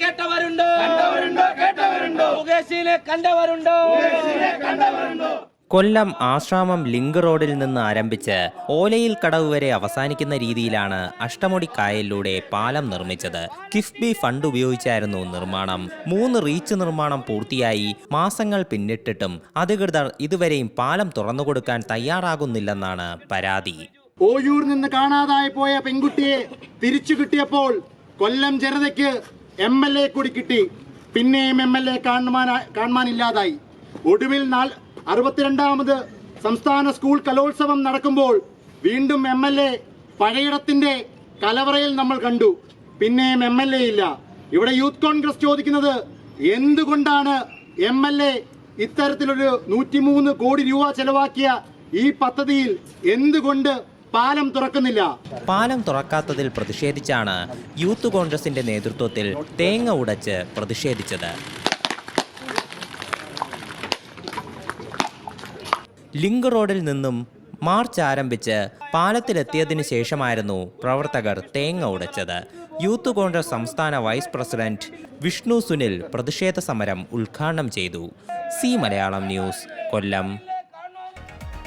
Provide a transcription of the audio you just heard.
കേട്ടവരുണ്ടോ? കണ്ടവരുണ്ടോ? കേട്ടവരുണ്ടോ? മുകേഷിനെ കണ്ടവരുണ്ടോ? കണ്ടവരുണ്ടോ? കൊല്ലം ആശ്രാമം ലിങ്ക് റോഡിൽ നിന്ന് ആരംഭിച്ച് ഓലയിൽ കടവ് വരെ അവസാനിക്കുന്ന രീതിയിലാണ് അഷ്ടമുടി കായലിലൂടെ പാലം നിർമ്മിച്ചത്. കിഫ്ബി ഫണ്ട് ഉപയോഗിച്ചായിരുന്നു നിർമ്മാണം. മൂന്ന് റീച്ച് നിർമ്മാണം പൂർത്തിയായി. മാസങ്ങൾ പിന്നിട്ടിട്ടും അധികൃതർ ഇതുവരെയും പാലം തുറന്നുകൊടുക്കാൻ തയ്യാറാകുന്നില്ലെന്നാണ് പരാതി. ഓയൂർ നിന്ന് കാണാതായി പോയ പെൺകുട്ടിയെ തിരിച്ചു കിട്ടിയപ്പോൾ കൊല്ലം ജനതയ്ക്ക് എം എൽ എ കൂടി കിട്ടി. പിന്നെയും എം എൽ എ കാണുവാൻ കാണുവാനില്ലാതായി ഒടുവിൽ നാൽ അറുപത്തിരണ്ടാമത് സംസ്ഥാന സ്കൂൾ കലോത്സവം നടക്കുമ്പോൾ വീണ്ടും എം എൽ എ പഴയിടത്തിന്റെ കലവറയിൽ നമ്മൾ കണ്ടു. പിന്നെയും എം എൽ എ ഇല്ല. ഇവിടെ യൂത്ത് കോൺഗ്രസ് ചോദിക്കുന്നത് എന്തുകൊണ്ടാണ് എം എൽ എ ഇത്തരത്തിലൊരു നൂറ്റിമൂന്ന് കോടി രൂപ ചെലവാക്കിയ ഈ പദ്ധതിയിൽ എന്തുകൊണ്ട് പാലം തുറക്കുന്നില്ല. പാലം തുറക്കാത്തതിൽ പ്രതിഷേധിച്ചാണ് യൂത്ത് കോൺഗ്രസിന്റെ നേതൃത്വത്തിൽ തേങ്ങ ഉടച്ച് പ്രതിഷേധിച്ചത്. ലിങ്ക് റോഡിൽ നിന്നും മാർച്ച് ആരംഭിച്ച് പാലത്തിലെത്തിയതിനു ശേഷമായിരുന്നു പ്രവർത്തകർ തേങ്ങ ഉടച്ചത്. യൂത്ത് കോൺഗ്രസ് സംസ്ഥാന വൈസ് പ്രസിഡന്റ് വിഷ്ണു സുനിൽ പ്രതിഷേധ സമരം ഉദ്ഘാടനം ചെയ്തു. C Malayalam news Kollam.